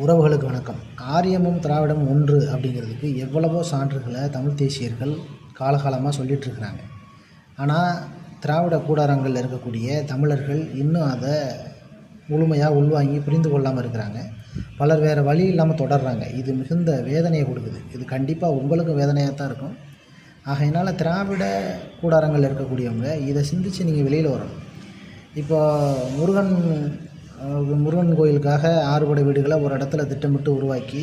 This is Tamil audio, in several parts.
உறவுகளுக்கு வணக்கம். ஆரியமும் திராவிடம் ஒன்று அப்படிங்கிறதுக்கு எவ்வளவோ சான்றுகளை தமிழ் தேசியர்கள் காலகாலமாக சொல்லிட்டுருக்குறாங்க. ஆனால் திராவிட கூடாரங்களில் இருக்கக்கூடிய தமிழர்கள் இன்னும் அதை முழுமையாக உள்வாங்கி புரிந்து கொள்ளாமல் இருக்கிறாங்க. பலர் வேறு வழி இல்லாமல் தொடர்றாங்க. இது மிகுந்த வேதனையை கொடுக்குது. இது கண்டிப்பாக உங்களுக்கும் வேதனையாக தான் இருக்கும். ஆகையினால் திராவிட கூடாரங்களில் இருக்கக்கூடியவங்க இதை சிந்தித்து நீங்கள் வெளியில் வரணும். இப்போ முருகன் முருகன் கோயிலுக்காக ஆறுபடை வீடுகளை ஒரு இடத்துல திட்டமிட்டு உருவாக்கி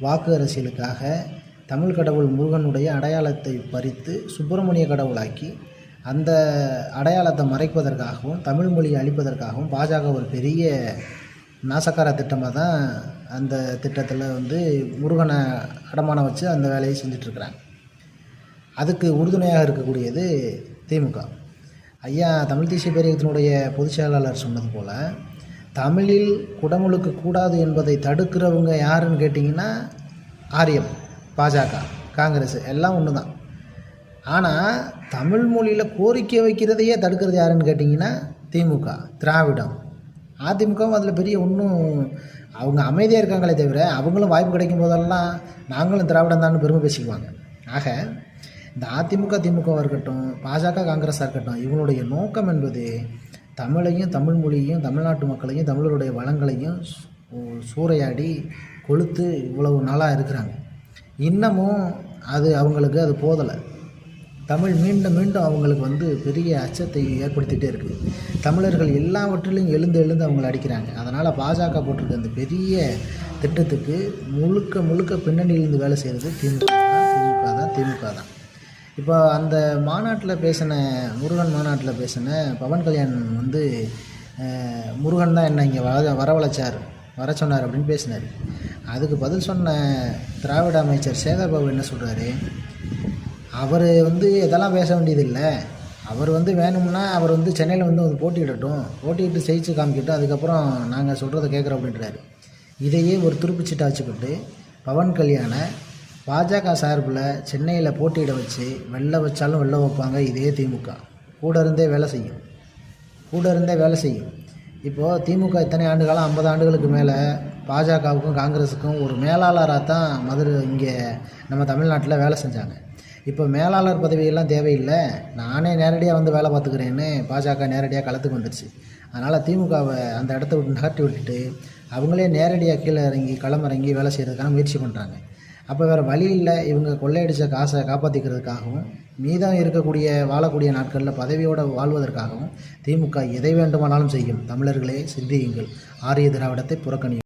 வாக்கு அரசியலுக்காக தமிழ் கடவுள் முருகனுடைய அடையாளத்தை பறித்து சுப்பிரமணிய கடவுளாக்கி அந்த அடையாளத்தை மறைப்பதற்காகவும் தமிழ் மொழியை அழிப்பதற்காகவும் பாஜக ஒரு பெரிய நாசக்கார திட்டமாக தான் அந்த திட்டத்தில் வந்து முருகனை அடமானம் வச்சு அந்த வேலையை செஞ்சிட்ருக்குறாங்க. அதுக்கு உறுதுணையாக இருக்கக்கூடியது திமுக. ஐயா தமிழ் தேசிய பேரியத்தினுடைய பொதுச் செயலாளர் சொன்னது போல் தமிழில் குடமுழுக்கு கூடாது என்பதை தடுக்கிறவங்க யாருன்னு கேட்டிங்கன்னா ஆரியம் பாஜக காங்கிரஸ் எல்லாம் ஒன்று தான் ஆனால் தமிழ் மொழியில் கோரிக்கை வைக்கிறதையே தடுக்கிறது யாருன்னு கேட்டிங்கன்னா திமுக திராவிடம். அதிமுகவும் அதில் பெரிய ஒன்றும் அவங்க அமைதியாக இருக்காங்களே தவிர அவங்களும் வாய்ப்பு கிடைக்கும் போதெல்லாம் நாங்களும் திராவிடம் தான் பெருமை பேசிக்குவாங்க. ஆக இந்த அதிமுக திமுகவாக இருக்கட்டும் பாஜக காங்கிரஸாக இருக்கட்டும் இவங்களுடைய நோக்கம் என்பது தமிழையும் தமிழ் மொழியையும் தமிழ்நாட்டு மக்களையும் தமிழருடைய வளங்களையும் சூறையாடி கொளுத்து இவ்வளவு நாளாக இருக்கிறாங்க. இன்னமும் அது அவங்களுக்கு அது போதலை. தமிழ் மீண்டும் மீண்டும் அவங்களுக்கு வந்து பெரிய அச்சத்தை ஏற்படுத்திகிட்டே இருக்குது. தமிழர்கள் எல்லாவற்றிலும் எழுந்து எழுந்து அவங்களை அடிக்கிறாங்க. அதனால் பாஜக போட்டிருக்க அந்த பெரிய திட்டத்துக்கு முழுக்க முழுக்க பின்னணியிலிருந்து வேலை செய்கிறது திமுக தான். திமுக தான் திமுக தான். இப்போ அந்த மாநாட்டில் பேசின முருகன் மாநாட்டில் பேசின பவன் கல்யாண் வந்து முருகன் தான் என்ன இங்கே வர வரவழைச்சார் வர சொன்னார் அப்படின்னு பேசினார். அதுக்கு பதில் சொன்ன திராவிட அமைச்சர் சேகர்பாபு என்ன சொல்கிறாரு அவர் வந்து இதெல்லாம் பேச வேண்டியதில்லை. அவர் வந்து வேணும்னா அவர் வந்து சென்னையில் வந்து வந்து போட்டியிடட்டும். போட்டியிட்டு ஜெயிச்சு காமிக்கட்டும். அதுக்கப்புறம் நாங்கள் சொல்கிறத கேட்குறோம் அப்படின்றாரு. இதையே ஒரு துருப்புச்சீட்டை வச்சுக்கிட்டு பவன் கல்யாணை பாஜக சார்பில் சென்னையில் போட்டியிட வச்சு வெளில வச்சாலும் வெளில வைப்பாங்க இதே திமுக. கூட இருந்தே வேலை செய்யும். கூட இருந்தே வேலை செய்யும். இப்போது திமுக இத்தனை ஆண்டு காலம் ஐம்பது ஆண்டுகளுக்கு மேலே பாஜகவுக்கும் காங்கிரஸுக்கும் ஒரு மேலாளராக தான் மதுரை இங்கே நம்ம தமிழ்நாட்டில் வேலை செஞ்சாங்க. இப்போ மேலாளர் பதவியெல்லாம் தேவையில்லை. நானே நேரடியாக வந்து வேலை பார்த்துக்கிறேன்னு பாஜக நேரடியாக களத்துக்கு வந்துடுச்சு. அதனால் திமுகவை அந்த இடத்த விட்டு நகர்த்தி விட்டுட்டு அவங்களே நேரடியாக கீழே இறங்கி களமிறங்கி வேலை செய்கிறதுக்கான முயற்சி பண்ணுறாங்க அப்போ வேறு வழி இல்லை. இவங்க கொள்ளையடித்த காசை காப்பாற்றிக்கிறதுக்காகவும் மீதம் இருக்கக்கூடிய வாழக்கூடிய நாட்களில் பதவியோடு வாழ்வதற்காகவும் திமுக எதை வேண்டுமானாலும் செய்யும். தமிழர்களே சிந்தியுங்கள். ஆரிய திராவிடத்தை புறக்கணியும்